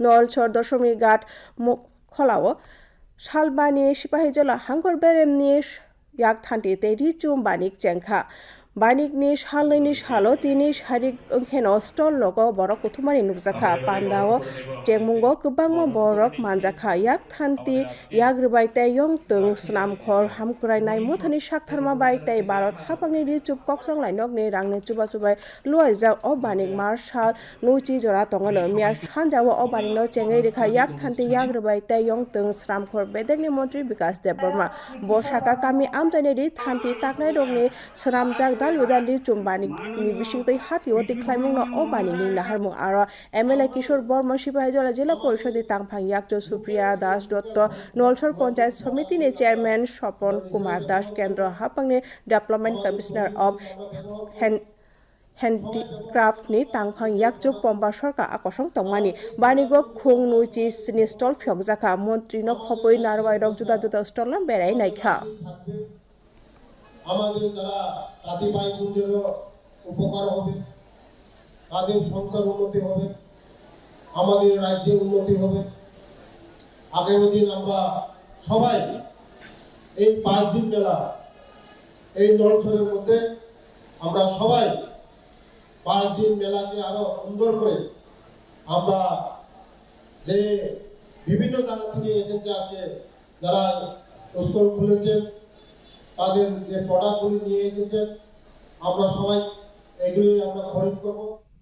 নলছর দশমী ঘাট খলাও সালবানি Sepahijala হাঙ্গর বেরেমনি yak thanti te ri chum banik chengkha banik ni salni salo tini sarik ongkheno stol logo borok kuthumani nukjakha pandao chengmungo kwbangma borok manjakha yak thanti yak rwbai tei yong tung snam khor hamkrai nai muthani saktharma bai tei barot hapangni ri chup koksong lainok ni rangni chuba chubai luai jak o banik marshal nuchi jora tongano miya sanjao o banik no chengai rekha yak thanti yak rwbai tei yong tung snam khor bedekni মন্ত্রী বিকাশ কামি আমদানি থানতি তাকনাই রংনি স্রামজাক দালু দালি চুম্বানি বিশিংতই হাতি অতি খ্লাইমুং ও বানিনি নাহারমুং আর এমএলএ কিশোর বর্মা সিপাহীজলা জেলা পরিষদের তাংফাং ইয়াকচো সুপ্রিয়া দাস দত্ত নলছর পঞ্চায়েত সমিতিনি চেয়ারম্যান স্বপন কুমার দাস কেন্দ্র হাপাংনি development commissioner of handicraftni tangphang yakchuk pomba sorka akosong tongmani banigo khung nuichi sini stall phyogjaka মন্ত্রী no khopoi narwai rok juda juda stall no berai naikha আমাদের যারা তাঁতি বোনদেরও উপকার হবে, তাদের সংসার উন্নতি হবে, আমাদের রাজ্যের উন্নতি হবে। আগামী দিন আমরা সবাই এই পাঁচ দিন মেলা, এই নলছরের মধ্যে আমরা সবাই পাঁচ দিন মেলাকে আরও সুন্দর করে আমরা যে বিভিন্ন জায়গা থেকে এসেছে আজকে, যারা স্টল খুলেছেন তাদের যে প্রোডাক্টগুলি নিয়ে এসেছেন আমরা সবাই এগুলি আমরা খরিদ করব।